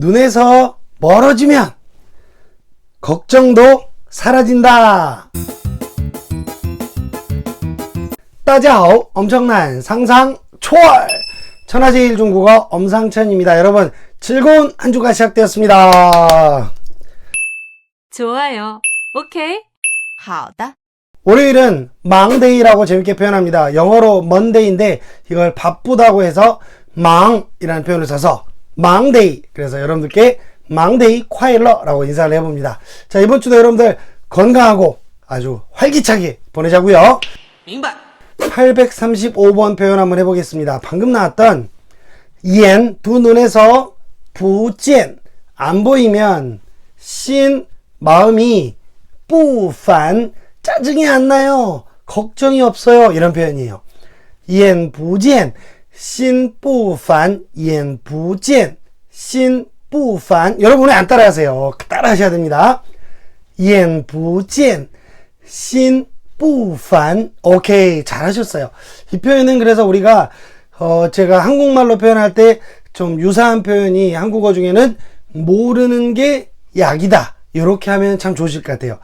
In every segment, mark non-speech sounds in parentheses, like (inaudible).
눈에서 멀어지면 걱정도 사라진다. 따자오 엄청난 상상 초월 천하제일 중국어 엄상천입니다. 여러분 즐거운 한 주가 시작되었습니다. 좋아요. 오케이. 好的， 월요일은 망데이라고 재밌게 표현합니다. 영어로 먼데이인데 이걸 바쁘다고 해서 망이라는 표현을 써서 망데이. 그래서 여러분들께 망데이 콰일러라고 인사를 해봅니다. 자 이번 주도 여러분들 건강하고 아주 활기차게 보내자고요. 835번 표현 한번 해보겠습니다. 방금 나왔던 옌, 두 눈에서 부젠, 안 보이면 신, 마음이 뿌판, 짜증이 안 나요. 걱정이 없어요. 이런 표현이에요. 옌 부젠, 신 부판 옌부젠 신 부판 여러분이 안 따라하세요. 따라하셔야 됩니다. 옌부젠 신 부판 오케이 잘하셨어요. 이 표현은 그래서 우리가 어 제가 한국말로 표현할 때 좀 유사한 표현이 한국어 중에는 모르는 게 약이다. 이렇게 하면 참 좋으실 것 같아요.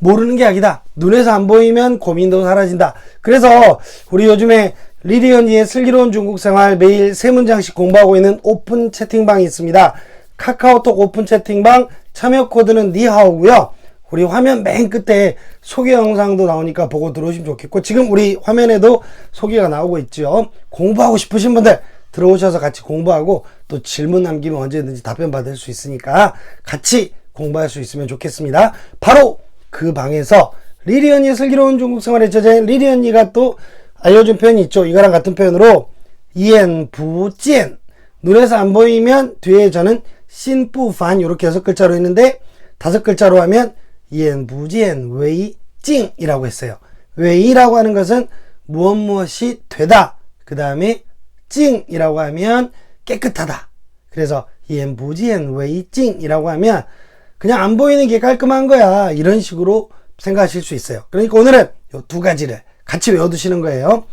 모르는 게 약이다. 눈에서 안 보이면 고민도 사라진다. 그래서 우리 요즘에 리리언니의 슬기로운 중국 생활 매일 세 문장씩 공부하고 있는 오픈 채팅방이 있습니다. 카카오톡 오픈 채팅방 참여 코드는 니하오고요. 우리 화면 맨 끝에 소개 영상도 나오니까 보고 들어오시면 좋겠고 지금 우리 화면에도 소개가 나오고 있죠. 공부하고 싶으신 분들 들어오셔서 같이 공부하고 또 질문 남기면 언제든지 답변 받을 수 있으니까 같이 공부할 수 있으면 좋겠습니다. 바로 그 방에서 리리 언니의 슬기로운 중국 생활의 저자인 리리 언니가 또 알려준 표현이 있죠. 이거랑 같은 표현으로 이엔 부젠 눈에서 안 보이면 뒤에 저는 신부판 이렇게 여섯 글자로 했는데 다섯 글자로 하면 이엔 부젠 웨이 찡이라고 했어요. 웨이라고 하는 것은 무엇 무엇이 되다. 그 다음에 찡이라고 하면 깨끗하다. 그래서 이엔 부젠 웨이 찡이라고 하면 그냥 안 보이는 게 깔끔한 거야. 이런 식으로 생각하실 수 있어요. 그러니까 오늘은 이 두 가지를 같이 외워두시는 거예요.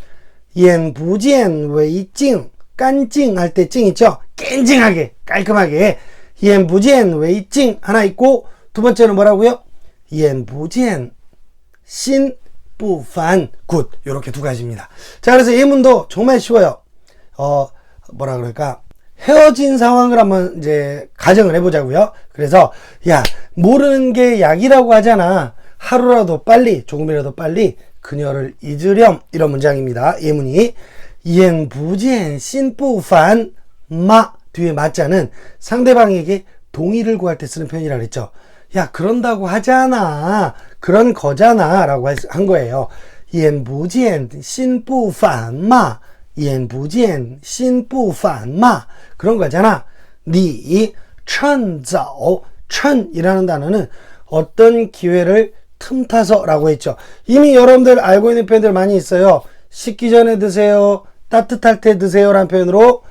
옌부젠 웨이징 깐찡 할 때 찡 있죠? 깬찡하게 깔끔하게 옌부젠 웨이징 하나 있고 두 번째는 뭐라고요? 옌부젠 신부판 굿 이렇게 두 가지입니다. 자 그래서 예문도 정말 쉬워요. 어 뭐라 그럴까 헤어진 상황을 한번 이제 가정을 해보자고요. 그래서 야 모르는 게 약이라고 하잖아. 하루라도 빨리 조금이라도 빨리 그녀를 잊으렴 이런 문장입니다. 예문이 이행부지엔 신부판 마 뒤에 맞자는 상대방에게 동의를 구할 때 쓰는 표현이라 그랬죠. 야 그런다고 하잖아 그런 거잖아 라고 한 거예요. 이행부지엔 신부판 마 이행부지엔 신부판 마 그런 거잖아. 니 천자오 어, 천이라는 단어는 어떤 기회를 틈타서라고 했죠. 이미 여러분들 알고 있는 표현들 많이 있어요. 식기 전에 드세요. 따뜻할 때 드세요라는 표현으로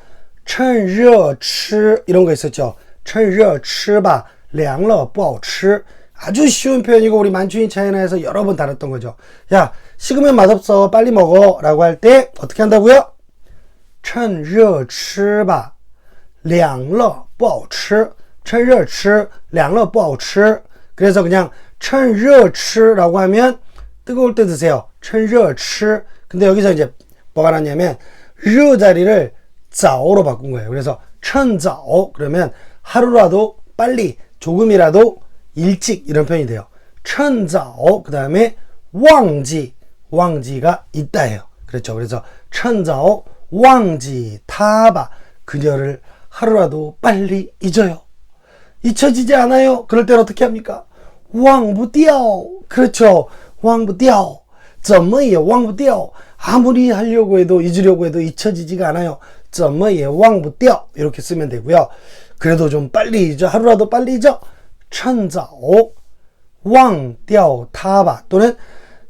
趁热吃 이런 거 있었죠. 趁热吃吧,凉了不好吃. 아주 쉬운 표현이고 우리 만추인 차이나에서 여러 번 다뤘던 거죠. 야, 식으면 맛없어. 빨리 먹어. 라고 할 때 어떻게 한다고요? 趁热吃吧,凉了不好吃.趁热吃,凉了不好吃. 그래서 그냥 천러吃라고 하면 뜨거울 때 드세요. 천러吃 근데 여기서 이제 뭐가 났냐면 르 자리를 자오로 바꾼 거예요. 그래서 천자오 그러면 하루라도 빨리 조금이라도 일찍 이런 표현이 돼요. 천자오 그 다음에 왕지 왕지가 있다예요. 그렇죠. 그래서 천자오 왕지 타바 그녀를 하루라도 빨리 잊어요. 잊혀지지 않아요. 그럴 때는 어떻게 합니까? 忘不掉. 그렇죠. 忘不掉. 怎么也忘不掉. 아무리 하려고 해도 잊으려고 해도 잊혀지지가 않아요. 怎么也忘不掉. 이렇게 쓰면 되고요. 그래도 좀 빨리 잊어. 하루라도 빨리 잊어. 趁早忘掉它吧 또는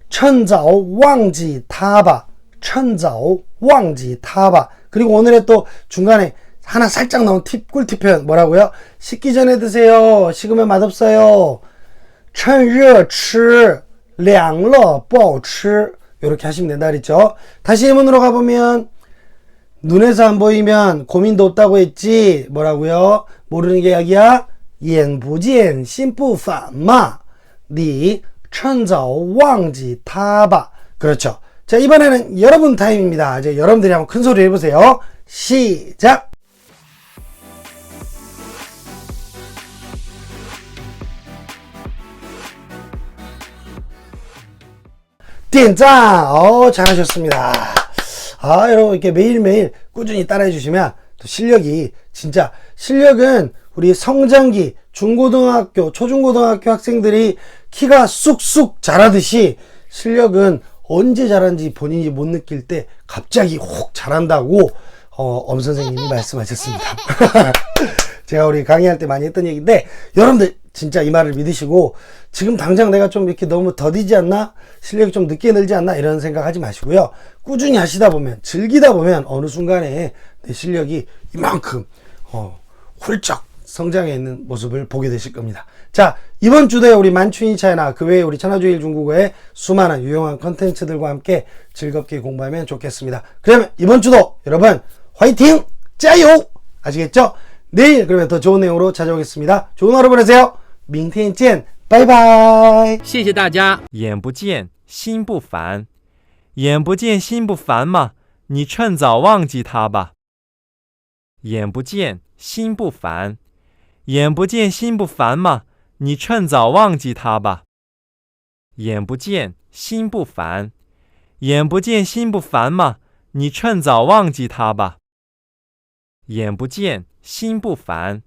趁早忘记它吧.趁早忘记它吧. 그리고 오늘의 또 중간에 하나 살짝 나온 팁, 꿀팁 표현 뭐라고요? 식기 전에 드세요. 식으면 맛없어요. 趁热吃,凉了不好吃. 이렇게 하시면 된다 그랬죠. 다시 예문으로 가보면 눈에서 안 보이면 고민도 없다고 했지. 뭐라고요? 모르는 게 약이야? 眼不见心不烦嘛你趁早忘记它吧 그렇죠 자 이번에는 여러분 타임입니다 이제 여러분들이 한번 큰 소리 해보세요 시작 点赞! 어, 잘하셨습니다. 아, 여러분, 이렇게 매일매일 꾸준히 따라해 주시면 또 실력이, 진짜, 실력은 우리 성장기, 중고등학교, 초중고등학교 학생들이 키가 쑥쑥 자라듯이 실력은 언제 자란지 본인이 못 느낄 때 갑자기 혹 자란다고, 어, 엄 선생님이 말씀하셨습니다. (laughs) 제가 우리 강의할 때 많이 했던 얘기인데 여러분들 진짜 이 말을 믿으시고 지금 당장 내가 좀 이렇게 너무 더디지 않나? 실력이 좀 늦게 늘지 않나? 이런 생각하지 마시고요. 꾸준히 하시다 보면 즐기다 보면 어느 순간에 내 실력이 이만큼 어, 훌쩍 성장해 있는 모습을 보게 되실 겁니다. 자 이번 주도에 우리 만춘이 차이나 그 외에 우리 천하주일 중국어의 수많은 유용한 컨텐츠들과 함께 즐겁게 공부하면 좋겠습니다. 그러면 이번 주도 여러분 화이팅! 짜요! 아시겠죠? 내일 그러면 더 좋은 내용으로 찾아오겠습니다. 좋은 하루 보내세요. 明天见拜拜。谢谢大家。眼不见心不烦。眼不见心不烦嘛你趁早忘记它吧。眼不见心不烦。眼不见心不烦嘛你趁早忘记它吧。眼不见心不烦。眼不见心不烦嘛你趁早忘记它吧。眼不见心不烦。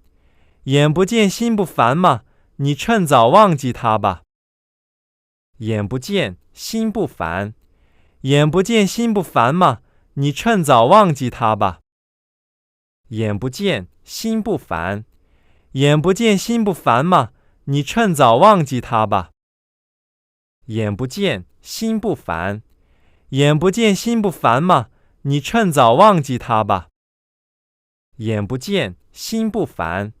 眼不见心不烦嘛你趁早忘记他吧。眼不见心不烦，眼不见心不烦吗？你趁早忘记他吧。眼不见心不烦，眼不见心不烦吗？你趁早忘记他吧。眼不见心不烦，眼不见心不烦吗？你趁早忘记他吧。眼不见心不烦，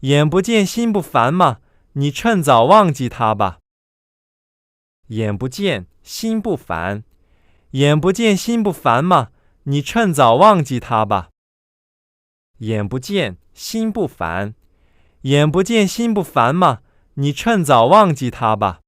眼不见心不烦吗？你趁早忘记他吧。眼不见心不烦，眼不见心不烦嘛？你趁早忘记他吧。眼不见心不烦，眼不见心不烦嘛？你趁早忘记他吧。